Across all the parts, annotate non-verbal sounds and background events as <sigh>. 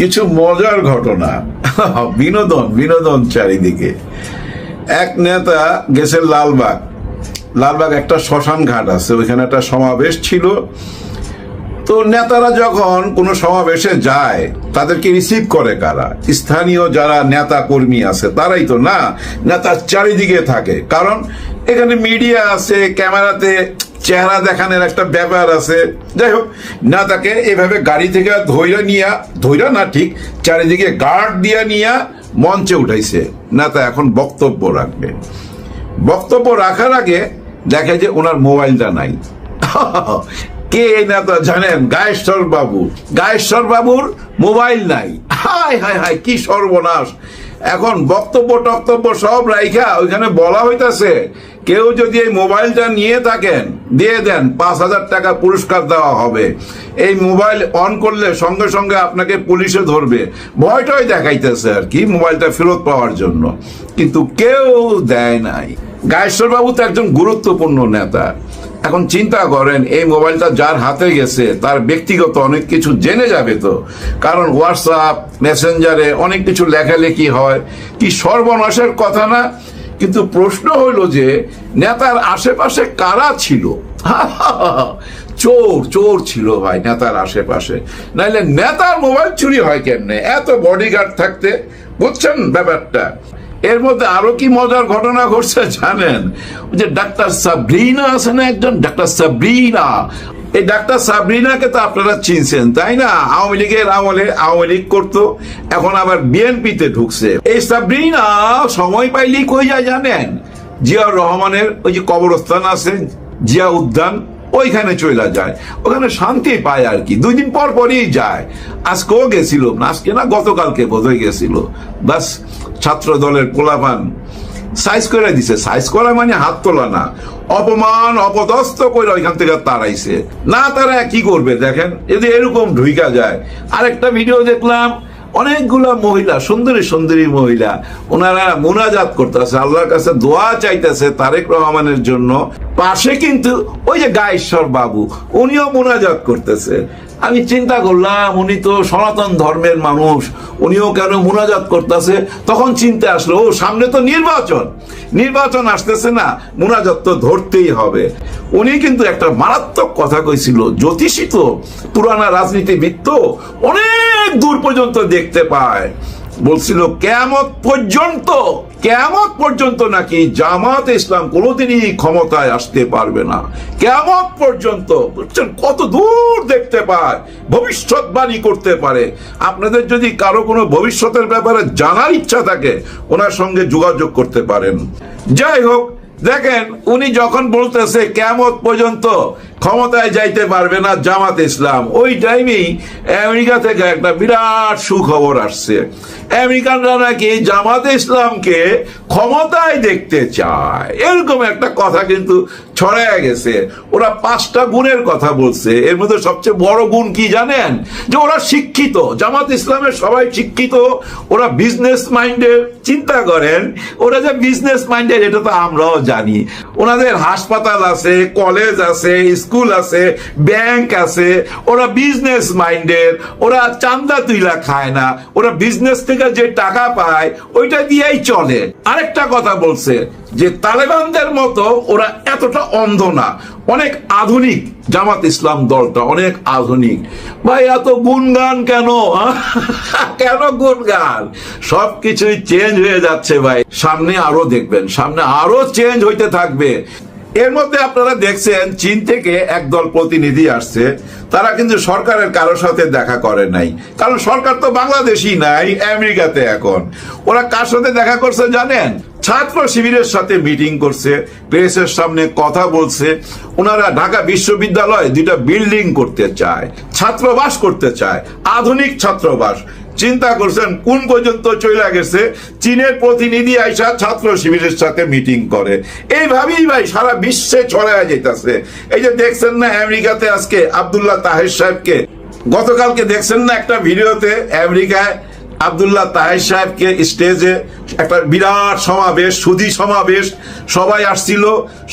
কিছু মজার ঘটনা। বিনোদন বিনোদন চারিদিকে। এক নেতা গেছে লালবাগ। লালবাগ একটা শ্মশান ঘাট আছে, ওইখানে একটা সমাবেশ ছিল। তো নেতারা যখন কোনো সমাবেশে যায় তাদেরকে রিসিভ করে কারা? স্থানীয় যারা নেতা কর্মী আছে, তারাই তো না, নেতার চারিদিকে থাকে। কারণ এখানে মিডিয়া আছে, ক্যামেরাতে চেহারা দেখানোর একটা ব্যাপার আছে। যাই হোক, না তাকে এভাবে গাড়ি থেকে ধৈর্য নিয়া ধৈর্য না ঠিক, চারিদিকে গার্ড দিয়া নিয়া মঞ্চে উঠাইছে। না তা এখন বক্তব্য রাখবে। বক্তব্য রাখার আগে দেখে যে ওনার মোবাইলটা নাই। <laughs> কে এই নেতা জানেন? গায়েশ্বর বাবু গায়েশ্বর বাবুর মোবাইল নাই। হাই হাই হাই কি সর্বনাশ। এখন বক্তব্য, টক্তব্য সব রাইখা ওইখানে বলা হইতাছে, কেউ যদি এই মোবাইলটা নিয়ে থাকেন, দিয়ে দেন, পাঁচ হাজার টাকা পুরস্কার দেওয়া হবে। এই মোবাইল অন করলে সঙ্গে সঙ্গে আপনাকে পুলিশে ধরবে। ভয়টাই দেখাইতেছে আর কি, মোবাইলটা ফেরত পাওয়ার জন্য। কিন্তু কেউ দেয় নাই। গায়েশ্বর বাবু তো একজন গুরুত্বপূর্ণ নেতা। এখন চিন্তা করেন, এই মোবাইলটা যার হাতে গেছে, তার ব্যক্তিগত অনেক কিছু জেনে যাবে তো। কারণ হোয়াটসঅ্যাপ মেসেঞ্জারে অনেক কিছু লেখালেখি হয়, কি সর্বনাশের কথা না? কিন্তু প্রশ্ন হইল যে, নেতার আশেপাশে কারা ছিল? <laughs> চোর চোর ছিল ভাই নেতার আশেপাশে। নাইলে নেতার মোবাইল চুরি হয় কেমনে? এত বডিগার্ড থাকতে, বুঝছেন ব্যাপারটা? এর মধ্যে আরও কি মজার ঘটনা ঘটছে জানেন? যে ডাক্তার সাবরিনা আছে না একজন? ডাক্তার সাবরিনা। এই ডাক্তার সাবরিনাকে তো আপনারা চিনছেন, তাই না? আওয়ামী লীগের আমলে আওয়ামী লীগ করতো, এখন আবার বিএনপিতে ঢুকছে। এই সাবরিনা সময় পাইলেই কই যায় জানেন? জিয়াউর রহমানের ওই যে কবরস্থান আছে জিয়া উদ্যান ওইখানে চলে যায়। ওখানে শান্তি পায় আর কি। দুই দিন পর পরই যায়। আজকেও গেছিল। আজকে না গতকালকে বোধহয় গেছিল। বাস ছাত্র দলের পোলাপান সাইজ করে দিছে। সাইজ করা মানে হাত তোলা না। অপমান, অপদস্থ করে ওইখান থেকে তাড়াইছে। না তারা কি করবে দেখেন? যদি এরকম ঢুইকা যায়। আরেকটা ভিডিও দেখলাম। অনেকগুলা মহিলা, সুন্দরী সুন্দরী মহিলা, ওনারা মোনাজাত করতেছে, আল্লাহর কাছে দোয়া চাইতেছে তারেক রহমানের জন্য। পাশে কিন্তু ওই যে গায়েশ্বর বাবু, উনিও মোনাজাত করতেছে। আমি চিন্তা করলাম, উনি তো সনাতন ধর্মের মানুষ, উনিও কেন মুনাজাত করতেছে? তখন চিন্তা আসলো, ও, সামনে তো নির্বাচন। নির্বাচন আসতেছে না, মুনাজাত তো ধরতেই হবে। উনি কিন্তু একটা মারাত্মক কথা কইছিল, জ্যোতিষী তো, পুরানা রাজনীতিবিদ তো, অনেক দূর পর্যন্ত দেখতে পায়। বলছিল কেমত পর্যন্ত কেমত পর্যন্ত নাকি জামাত ইসলাম কোনোদিনই ক্ষমতায় আসতে পারবে না। কেমত পর্যন্ত, বুঝছেন, কত দূর দেখতে পায়, ভবিষ্যৎবাণী করতে পারে। আপনাদের যদি কারও কোনো ভবিষ্যতের ব্যাপারে জানার ইচ্ছা থাকে, ওনার সঙ্গে যোগাযোগ করতে পারেন। যাই হোক, দেখেন, উনি যখন বলতেছে কেমত পর্যন্ত ক্ষমতায় যাইতে পারবে না জামাত ইসলাম। ওই টাইমেই আমেরিকা থেকে একটা বিরাট সুখবর আসছে। আমেরিকানরা নাকি জামাত ইসলামকে ক্ষমতায় দেখতে চায়। এরকম একটা কথা কিন্তু ছড়ায় গেছে। ওরা পাঁচটা গুণের কথা বলছে। এর মধ্যে সবচেয়ে বড় গুণ কি জানেন? যে ওরা শিক্ষিত। জামাত ইসলামের সবাই শিক্ষিত। ওরা বিজনেস মাইন্ডের চিন্তা করেন, ওরা যে বিজনেস মাইন্ডের এটা তো আমরাও জানি। ওনাদের হাসপাতাল আছে কলেজ আছে স্কুল আছে, ব্যাংক আছে, ওরা বিজনেস মাইন্ডের ওরা চান্দা তুইলা খায় না, ওরা বিজনেস থেকে যে টাকা পায়, ওইটা দিয়েই চলে। আরেকটা কথা বলছে, যে তালেবানদের মতো ওরা এতটা অন্ধ না। অনেক আধুনিক জামাত ইসলাম দলটা, অনেক আধুনিক। ভাই, এত গুণগান কেন? <laughs> কেন গুণগান? সব কিছুই চেঞ্জ হয়ে যাচ্ছে ভাই। সামনে আরও দেখবেন, সামনে আরও চেঞ্জ হইতে থাকবে। এর মধ্যে আপনারা দেখছেন, চীন থেকে একদল প্রতিনিধি আসছে। তারা কিন্তু সরকারের কারোর সাথে দেখা করে নাই। কারণ সরকার তো বাংলাদেশি নাই, আমেরিকাতে এখন। ওরা কার সাথে দেখা করছে জানেন? ছাত্র শিবিরের সাথে মিটিং করছে, প্রেসের সামনে কথা বলছে। ওনারা ঢাকা বিশ্ববিদ্যালয়ে দুইটা বিল্ডিং করতে চায়, ছাত্রবাস করতে চায়, আধুনিক ছাত্রবাস। চিন্তা করছেন কোন পর্যন্ত চলে গেছে? চীনের প্রতিনিধি আইসা ছাত্র শিবিরের সাথে মিটিং করে। এইভাবেই ভাই সারা বিশ্বে ছড়ায় যেতেছে এই যে দেখছেন না আমেরিকাতে আজকে আব্দুল্লাহ তাহের সাহেবকে? গতকালকে দেখছেন না একটা ভিডিওতে আমেরিকায় আব্দুল্লাহ তাহের সাহেবকে স্টেজে একটা বিরাট সমাবেশ, সুধী সমাবেশ সবাই আসছিল।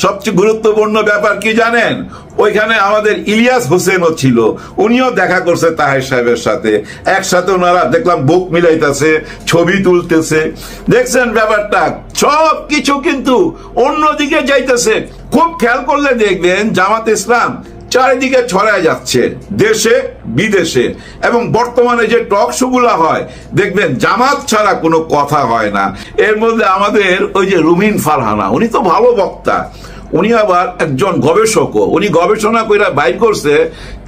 সবচেয়ে গুরুত্বপূর্ণ ব্যাপার কি জানেন? ওইখানে আমাদের ইলিয়াস হোসেনও ছিল। উনিও দেখা করছে তাহের সাহেবের সাথে। একসাথে ওনারা দেখলাম বুক মিলাইতেছে, ছবি তুলতেছে। দেখছেন ব্যাপারটা? সব কিছু কিন্তু অন্যদিকে যাইতেছে। খুব খেয়াল করলে দেখবেন জামাত ইসলাম চারিদিকে ছড়ায় যাচ্ছে, দেশে, বিদেশে। এবং বর্তমানে যে টক শোগুলা হয়, দেখবেন জামাত ছাড়া কোনো কথা হয় না। এর মধ্যে আমাদের ওই যে রুমিন ফারহানা, উনি তো ভালো বক্তা। উনি আবার একজন গবেষকও। উনি গবেষণা করে বাইর করছে,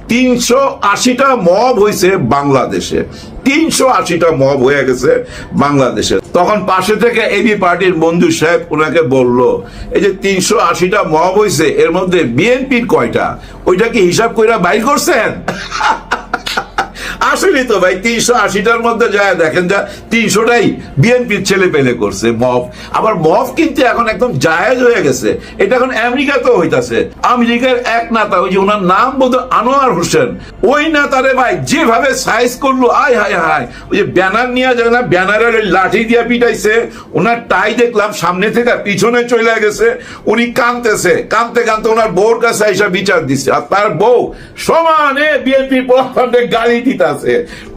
তিনশো আশিটা মব হয়েছে বাংলাদেশে। তিনশো আশিটা মব হয়ে গেছে বাংলাদেশে। তখন পাশে থেকে এবি পার্টির বন্ধু সাহেব ওনাকে বলল, এই যে তিনশো আশিটা মব হয়েছে এর মধ্যে বিএনপির কয়টা? ওইটা কি হিসাব কইরা বাইর করছেন? <laughs> আসলে তো ভাই, তিনশো আশিটার মধ্যে যায়, দেখেন যা, তিনশোটাই বিএনপির ছেলে পেলে করছে, মফ। আবার মফ কিন্তু এখন একদম জায়েজ হয়ে গেছে। এটা এখন আমেরিকাতেও হইতাছে। আমেরিকার এক নেতা, ওই যে ওনার নাম বোধ আনোয়ার হোসেন, ওই নেতারে ভাই যেভাবে সাইজ করল, আয়, হায় হায় ওই যে ব্যানার নিয়ে যায় না, ব্যানারের ওই লাঠি দিয়ে পিটাইছে, ওনার টাই দেখলাম, সামনে থেকে পিছনে চলে গেছে, উনি কানতেছে কানতে কানতে ওনার বউর কাছে এসে বিচার দিচ্ছে আর তার বউ সমানে বিএনপি পক্ষে গালি দিতেছে।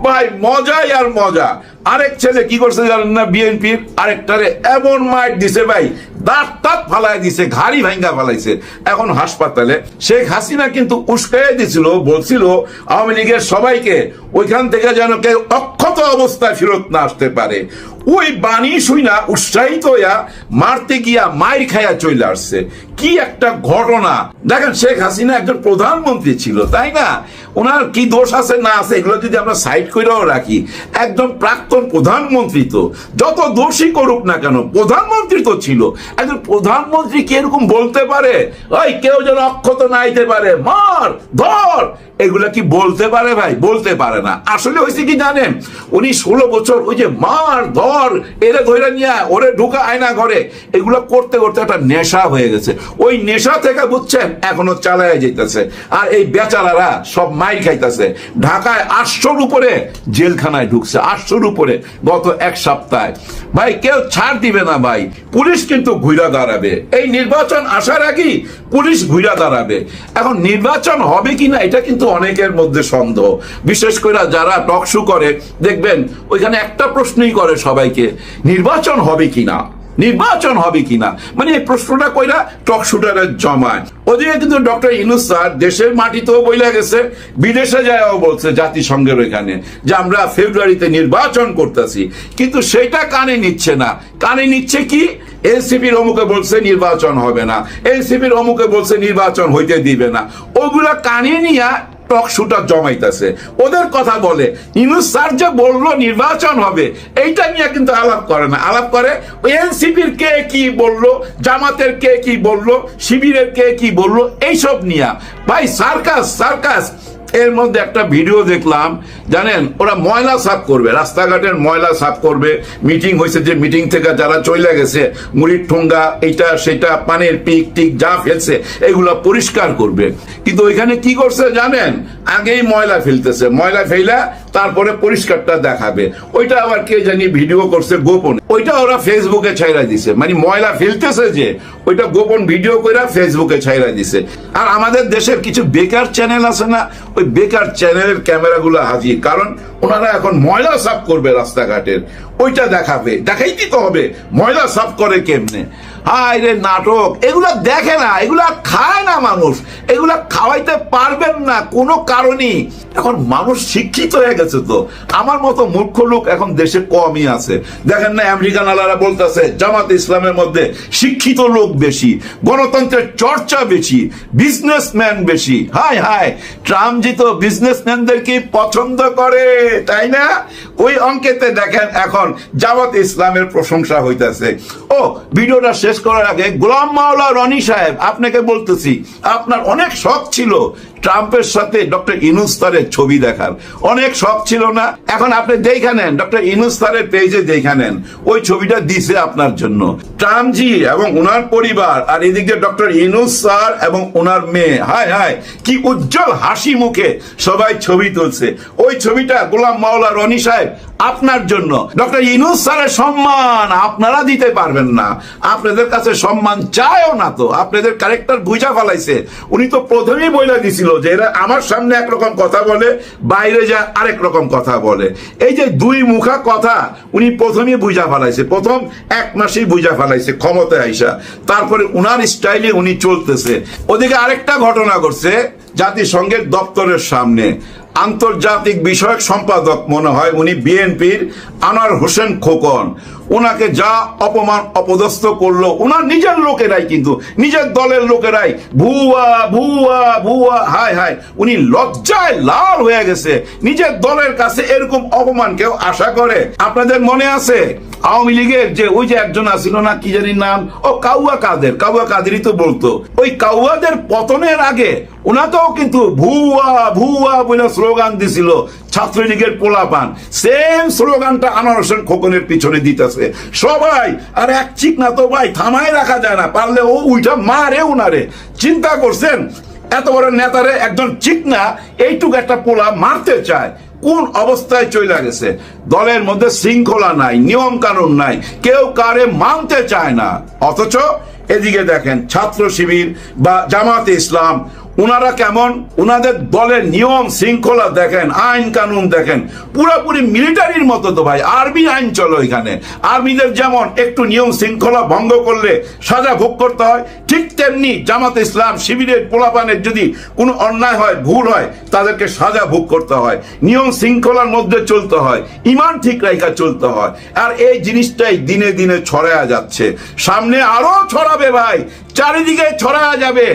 ভাই, মজাই আর মজা। আরেক ছেলে কি করছে জানেন না বিএনপির? আরেকটারে এমন মাইট দিছে ভাই, দাঁত তাঁত ফালাই দিছে, ঘাড়ি ভাঙ্গা ফালাইছে। এখন হাসপাতালে শেখ হাসিনা কিন্তু উস্কাই দিছিল, বলছিল, আওয়ামী লীগের সবাইকে ওইখান থেকে যেন কেউ অক্ষত অবস্থায় ফেরত না আসতে পারে। ওই বাণী শুই না উৎসাহিত হইয়া মারতে গিয়া মাইর খাইয়া চলে আসছে। কি একটা ঘটনা। দেখেন, শেখ হাসিনা একজন প্রধানমন্ত্রী ছিল, তাই না? ওনার কি দোষ আছে, না আছে, এগুলো যদি আমরা সাইড করেও রাখি। একজন প্রাক্তন প্রধানমন্ত্রী তো, যত দোষী করুক না কেন, প্রধানমন্ত্রী তো ছিল। একজন প্রধানমন্ত্রী কি এরকম বলতে পারে? ওই কেউ যেন অক্ষত নাইতে পারে, মার, ধর! এগুলা কি বলতে পারে ভাই? বলতে পারে না। আসলে হয়েছে কি জানেন? উনি ষোলো বছর ওই যে মার, ধর এরে ধরে নিয়ে, ওরে ঢুকা আয়না ঘরে। এগুলো করতে করতে একটা নেশা হয়ে গেছে। ওই নেশা থেকে বুঝছেন, এখনও চালায় যেতেছে আর এই বেচারারা সব মাইর খাইতেছে। ঢাকায় আটশোর উপরে জেলখানায় ঢুকছে, আটশোর উপরে গত এক সপ্তাহে। ভাই, কেউ ছাড় দিবে না ভাই। পুলিশ কিন্তু ঘুরা দাঁড়াবে। এই নির্বাচন আসার আগেই পুলিশ ঘুরা দাঁড়াবে। এখন নির্বাচন হবে কিনা এটা কিন্তু অনেকের মধ্যে সন্দেহ। বিশেষ করে যারা টকশু করে, দেখবেন, ওইখানে একটা প্রশ্নই করে সবাইকে, নির্বাচন হবে কিনা? নির্বাচন হবে কিনা? মানে এই প্রশ্নটা কইরা টক শুটারের জমায়। ওদিকে কিন্তু ডক্টর ইনুস স্যার দেশের মাটিতেও বইলা গেছে, বিদেশে যায়ও বলছে জাতিসংঘের ওইখানে যে আমরা ফেব্রুয়ারিতে নির্বাচন করতেছি। কিন্তু সেটা কানে নিচ্ছে না। কানে নিচ্ছে কি? এনসিপির অমুকে বলছে নির্বাচন হবে না। এনসিপির অমুকে বলছে নির্বাচন হইতে দিবে না। ওগুলা কানে নিয়ে টক জমাইতেছে। ওদের কথা বলে। ইনুস স্যার যে বলল নির্বাচন হবে, এইটা নিয়ে কিন্তু আলাপ করে না। আলাপ করে এনসিপির কে কি বলল, জামাতের কে কি বলল, শিবিরের কে কি বলল, এইসব নিয়ে। ভাই, সার্কাস সার্কাস। এর মধ্যে একটা ভিডিও দেখলাম, জানেন, ওরা ময়লা সাফ করবে, রাস্তাঘাটের ময়লা সাফ করবে মিটিং হয়েছে যে মিটিং থেকে যারা চলে গেছে, মুড়ির ঠোঙ্গা, এইটা, সেটা, পানের পিক, টিক, যা ফেলছে, এগুলো পরিষ্কার করবে। কিন্তু ওইখানে কি করছে জানেন? আগেই ময়লা ফেলতেছে, ময়লা ফেলা তারপরে পরিষ্কারটা দেখাবে। ওইটা আবার কে জানি ভিডিও করছে গোপন। ওইটা ওরা ফেসবুকে ছাইরা দিছে। মানে ময়লা ফেলতেছে যে, ওইটা গোপন ভিডিও করে ফেসবুকে ছাইরা দিছে। আর আমাদের দেশের কিছু বেকার চ্যানেল আছে না, ওই বেকার চ্যানেলের ক্যামেরাগুলো হাজির। কারণ ওনারা এখন ময়লা সাফ করবে রাস্তাঘাটের। ওইটা দেখাবে। দেখাইতে তো হবে, ময়লা সাফ করে কেমনে? হায় নাটক, এগুলা দেখে না, এগুলা খায় না মানুষ, এগুলা খাওয়াইতে পারবেন না কোনো কারণেই। এখন মানুষ শিক্ষিত হয়ে গেছে তো। আমার মতো মূর্খ লোক এখন দেশে কমই আছে। দেখেন না, আমেরিকান আলারা বলতেছে, জামাত ইসলামের মধ্যে শিক্ষিত লোক বেশি, গণতন্ত্রের চর্চা বেশি বিজনেসম্যান বেশি। হায় হায়, ট্রাম্প জি তো বিজনেসম্যানদেরকে পছন্দ করে, তাই না? ওই অঙ্কেতে দেখেন এখন জামাত ইসলামের প্রশংসা হইতেছে। ও, ভিডিওটা শেষ করার আগে গোলাম মাওলা রনি সাহেব, আপনাকে বলতেছি, আপনার অনেক শখ ছিল ট্রাম্পের সাথে ডক্টর ইনুস তারের ছবি দেখার। অনেক শখ ছিল না। এখন আপনি দেখে ডক্টর ইনুস তারের পেজে দেখে ওই ছবিটা দিছে আপনার জন্য। ট্রাম্প জি এবং ওনার পরিবার আর এদিকে ডক্টর ইনুস স্যার এবং ওনার মেয়ে। হায় হায়, কি উজ্জ্বল হাসি মুখে সবাই ছবি তুলছে। ওই ছবিটা গোলাম মাওলা রনি সাহেব আপনার জন্য। ডক্টর ইনুস স্যারের সম্মান আপনারা দিতে পারবেন না। আপনাদের কাছে সম্মান চায়ও না তো। আপনাদের ক্যারেক্টার বুঝা ফেলাইছে। উনি তো প্রথমেই বইলা দিছিল যে এরা আমার সামনে একরকম কথা বলে, বাইরে যা আরেক রকম কথা বলে। এই যে দুই মুখা কথা উনি প্রথমেই বুঝা ফেলাইছে। প্রথম এক মাসেই বুঝা ফেলাইছে ক্ষমতায় আইসা। তারপরে উনার স্টাইলে উনি চলতেছে। ওদিকে আরেকটা ঘটনা ঘটছে জাতিসংঘের দপ্তরের সামনে। আন্তর্জাতিক বিষয়ক সম্পাদক মনে হয় উনি বিএনপির আনোয়ার হোসেন খোকন। ওনাকে যা অপমান অপদস্থ করল, ওনার নিজের লোকেরাই কিন্তু, নিজের দলের লোকেরাই। ভুয়া ভুয়া ভুয়া, হায় হায়, উনি লজ্জায় লাল হয়ে গেছে। নিজের দলের কাছে এরকম অপমান কেউ আশা করে? আপনাদের মনে আছে? আওয়ামী লীগের যে ওই যে একজন আছিল না, কি জানি নাম? ও কাউয়া কাদের? কাউয়া কাদেরই তো বলতো। ওই কাউয়াদের পতনের আগে ওনাকেও কিন্তু ভুয়া ভুয়া বলে স্লোগান দিছিল। ছাত্রলীগের পোলাপান। সেম স্লোগানটা আনোয়ার হোসেন খোকনের পিছনে দিতেছে। সবাই, আর এক চিক না তো ভাই, থামায় রাখা যায় না। পারলে ও উইটা মারে উনারে। চিন্তা করছেন? এত বড় নেতারে একজন চিকনা এইটুকু একটা পোলা মারতে চায়। কোন অবস্থায় চলে গেছে? দলের মধ্যে শৃঙ্খলা নাই নিয়ম কানুন নাই। কেউ কারে মানতে চায় না। অথচ এদিকে দেখেন, ছাত্র শিবির বা জামাতে ইসলাম ওনারা কেমন? ওনাদের দলের নিয়ম শৃঙ্খলা দেখেন, আইন কানুন দেখেন। পুরোপুরি মিলিটারির মতো তো ভাই, আর্মি আইন চলো এখানে আর্মিদের যেমন একটু নিয়ম শৃঙ্খলা ভঙ্গ করলে সাজা ভোগ করতে হয়, ঠিক তেমনি জামাত ইসলাম শিবিরের পোলাপানের যদি কোনো অন্যায় হয়, ভুল হয়, তাদেরকে সাজা ভোগ করতে হয়। নিয়ম শৃঙ্খলার মধ্যে চলতে হয়, ইমান ঠিক রেখা চলতে হয়। আর এই জিনিসটাই দিনে দিনে ছড়ায়া যাচ্ছে। সামনে আরও ছড়াবে ভাই চারিদিকে ছড়া যাবে।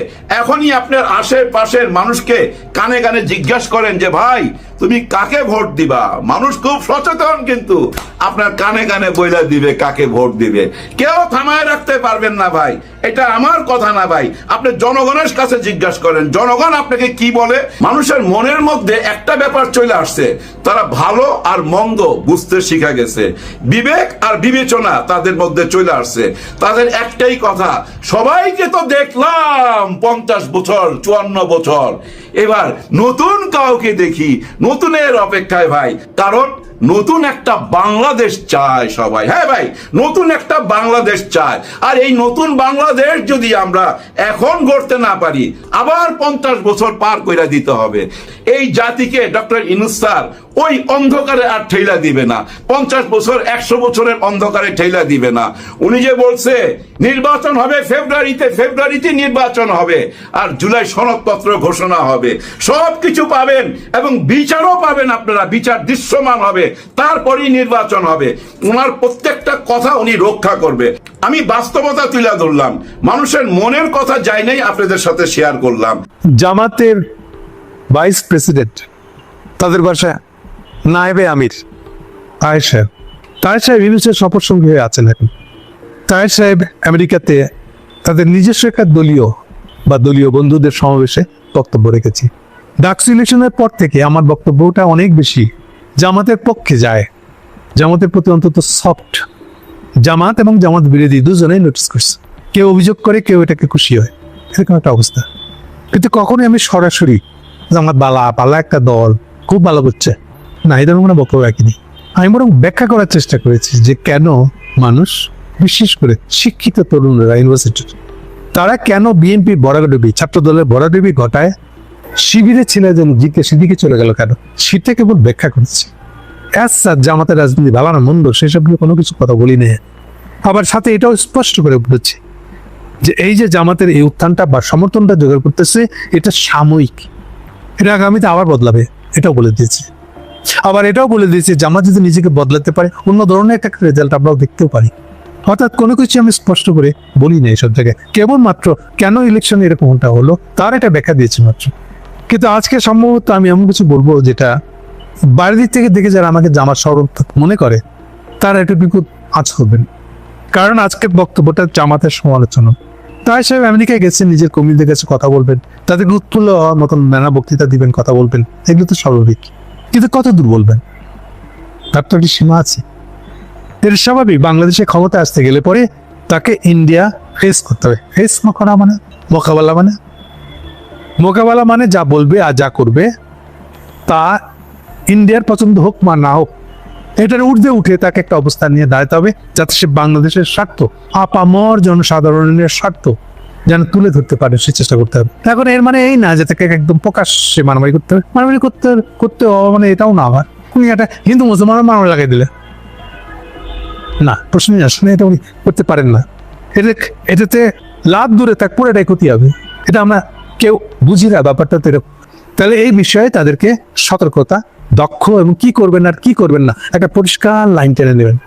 এখনই আপনার আশেপাশের মানুষকে কানে কানে জিজ্ঞাসা করেন যে ভাই তুমি কাকে ভোট দিবা? মানুষ খুব সচেতন কিন্তু। আপনার কানে কানে বইলা দিবে কাকে ভোট দিবে। কেউ থামায় রাখতে পারবেন না ভাই। এটা আমার কথা না ভাই। আপনি জনগণের কাছে জিজ্ঞাসা করেন, জনগণ আপনাকে কি বলে? মানুষের মনের মধ্যে একটা ব্যাপার চলে আসছে। তারা ভালো আর মন্দ বুঝতে শিখা গেছে। বিবেক আর বিবেচনা তাদের মধ্যে চলে আসছে। তাদের একটাই কথা, সবাইকে তো দেখলাম পঞ্চাশ বছর, চুয়ান্ন বছর। এবার নতুন কাউকে দেখি নতুনের অপেক্ষায় ভাই। কারণ নতুন একটা বাংলাদেশ চায় সবাই। হ্যাঁ ভাই, নতুন একটা বাংলাদেশ চায়। আর এই নতুন বাংলাদেশ যদি আমরা এখন গড়তে না পারি, আবার পঞ্চাশ বছর পার করে দিতে হবে। এই জাতিকে ডক্টর ইনুস স্যার ওই অন্ধকারে আর ঠেলা দিবে না। পঞ্চাশ বছর, একশো বছরের অন্ধকারে ঠেলা দিবে না। উনি যে বলছে, নির্বাচন হবে ফেব্রুয়ারিতে ফেব্রুয়ারিতে নির্বাচন হবে। আর জুলাই সনদপত্র ঘোষণা হবে। সব কিছু পাবেন এবং বিচারও পাবেন আপনারা। বিচার দৃশ্যমান হবে। তারপরেই নির্বাচন হবে। ওনার প্রত্যেকটা কথা উনি রক্ষা করবে। আমি বাস্তবতা তুলে ধরলাম। মানুষের মনের কথা যাই নাই, আপনাদের সাথে শেয়ার করলাম। জামাতের ভাইস প্রেসিডেন্ট, তাদের বাসায় নায়েবে আমির। তাহের সাহেব তাহের সাহেব ইউনুসের সফর সঙ্গী হয়ে আছেন এখন। সাহেব আমেরিকাতে তাদের নিজস্ব একটা দলীয় বা দলীয় বন্ধুদের সমাবেশে বক্তব্য রেখেছি। ডাকসু ইলেকশনের পর থেকে আমার বক্তব্যটা অনেক বেশি জামাতের পক্ষে যায়। জামাতের প্রতি অন্তত সফট জামাত এবং জামাত বিরোধী দুজনেই নোটিস করছে। কেউ অভিযোগ করে, কেউ এটাকে খুশি হয়। এরকম একটা অবস্থা। কিন্তু কখনোই আমি সরাসরি জামাত বালা, পালা একটা দল খুব ভালো করছে। না, এই ধরনের কোনো বক্তব্য রাখিনি আমি বরং ব্যাখ্যা করার চেষ্টা করেছি যে কেন মানুষ, বিশেষ করে শিক্ষিত তরুণরা, ইউনিভার্সিটির, তারা কেন বিএনপি বরাডবি ছাত্র দলের বরাডবি ঘটায় শিবিরে ছিল যেন জিতে সেদিকে চলে গেল কেন? সেটা কেবল ব্যাখ্যা করেছে। অ্যাজ স্যার জামাতের রাজনীতি ভালো না, মন্দ, সেসব নিয়ে কোনো কিছু কথা বলি না আবার সাথে এটাও স্পষ্ট করে বলেছি যে এই যে জামাতের এই উত্থানটা বা সমর্থনটা জোগাড় করতেছে, এটা সাময়িক। এটা আগামীতে আবার বদলাবে, এটাও বলে দিয়েছে। আবার এটাও বলে দিয়েছে, জামাত যদি নিজেকে বদলাতে পারে, অন্য ধরনের একটা রেজাল্ট আমরাও দেখতেও পারি। অর্থাৎ কোনো কিছু আমি স্পষ্ট করে বলি না এইসব জায়গায়। কেবলমাত্র কেন ইলেকশন এরকমটা হলো, তার এটা ব্যাখ্যা দিয়েছে মাত্র। কিন্তু আজকে সম্ভবত আমি এমন কিছু বলব যেটা বাইরের দিক থেকে দেখে যারা আমাকে জামাত স্মরণ মনে করে, তারা বিপদ আজ করবেন। কারণ আজকের বক্তব্যটা জামাতের সমালোচনা। তাই সাহেব আমেরিকায় গেছেন, নিজের কর্মীদের কাছে কথা বলবেন, তাদের উৎফুল্ল হওয়ার মতন নানা বক্তৃতা দিবেন, কথা বলবেন, এগুলো তো স্বাভাবিক। কিন্তু কত দূর বলবেন? তার তো একটি সীমা আছে। এর স্বাভাবিক বাংলাদেশে ক্ষমতা আসতে গেলে পরে তাকে ইন্ডিয়া ফেস করতে হবে। ফেস করা মানে? মোকাবেলা মানে? মোকাবেলা মানে যা বলবে আর যা করবে, তা ইন্ডিয়ার পছন্দ হোক বা না হোক, এটার ঊর্ধ্বে উঠে তাকে একটা অবস্থান নিয়ে দাঁড়াতে হবে যাতে সে বাংলাদেশের স্বার্থ, আপামর জনসাধারণের স্বার্থ যেন তুলে ধরতে পারে, সে চেষ্টা করতে হবে। এখন এর মানে এই না যে তাকে একদম প্রকাশ্যে মারামারি করতে হবে। মারামারি করতে করতে হবে মানে এটাও না আবার। উনি একটা হিন্দু, মুসলমান মারামারি লাগাই দিলে। না প্রশ্নই আসে না এটা উনি করতে পারেন না। এটা এটাতে লাভ দূরে থাক পুরোটাই ক্ষতি হবে। এটা আমরা কেউ বুঝি না ব্যাপারটা তো তাহলে এই বিষয়ে তাদেরকে সতর্কতা, দক্ষ এবং কি করবেন আর কি করবেন না, একটা পরিষ্কার লাইন টেনে নেবেন।